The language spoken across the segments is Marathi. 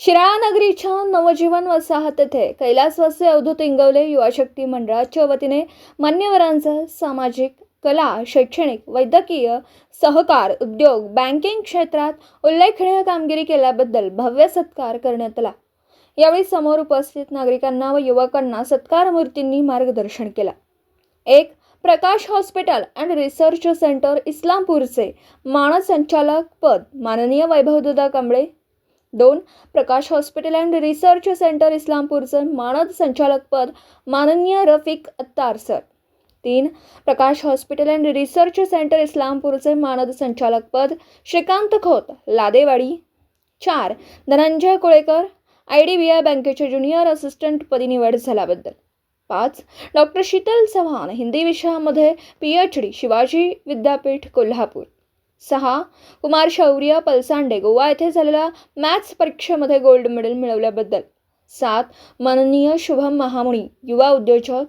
शिराळा नगरीच्या नवजीवन वसाहत येथे कैलासवासी अवधूत इंगवले युवा शक्ती मंडळाच्या वतीने मान्यवरांचा सामाजिक कला शैक्षणिक वैद्यकीय सहकार उद्योग बँकिंग क्षेत्रात उल्लेखनीय कामगिरी केल्याबद्दल भव्य सत्कार करण्यात आला. यावेळी समोर उपस्थित नागरिकांना व युवकांना सत्कार मूर्तींनी मार्गदर्शन केला. एक Prakash hospital and research centre इस्लामपूरचे मानसंचालक पद माननीय वैभवदादा कांबळे दोन Prakash hospital and research centre इस्लामपूरचं मानद संचालकपद माननीय रफिक अत्तार सर. तीन Prakash hospital and research centre इस्लामपूरचे मानद संचालकपद श्रीकांत खोत लादेवाडी. चार Dhananjay Kulekar I D B I बँकेचे ज्युनियर असिस्टंटपदी निवड झाल्याबद्दल. पाच डॉक्टर शीतल चव्हाण हिंदी विषयामध्ये पी एच डी शिवाजी विद्यापीठ कोल्हापूर. सहा कुमार शौर्य पलसांडे गोवा येथे झालेल्या मॅथ्स परीक्षेमध्ये गोल्ड मेडल मिळवल्याबद्दल. सात माननीय शुभम महामुणी युवा उद्योजक.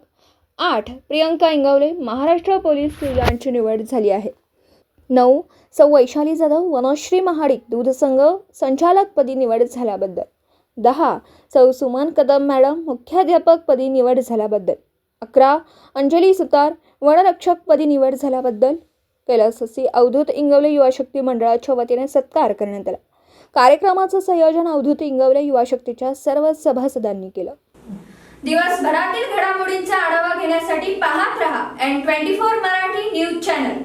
आठ प्रियंका इंगवले महाराष्ट्र पोलीस यांची निवड झाली आहे. नऊ सौ वैशाली जाधव वनश्री महाडिक दूध संघ संचालकपदी निवड झाल्याबद्दल. दहा सौ सुमन कदम मॅडम मुख्याध्यापकपदी निवड झाल्याबद्दल. अकरा अंजली सुतार वनरक्षकपदी निवड झाल्याबद्दल. कैलासवासी अवधूत इंगवले युवा शक्ती मंडळाच्या वतीने सत्कार करण्यात आला. कार्यक्रमाचं संयोजन अवधूत इंगवले युवा शक्तीच्या सर्व सभासदांनी केलं. दिवसभरातील घडामोडींचा आढावा घेण्यासाठी पाहत रहा N twenty four Marathi news channel.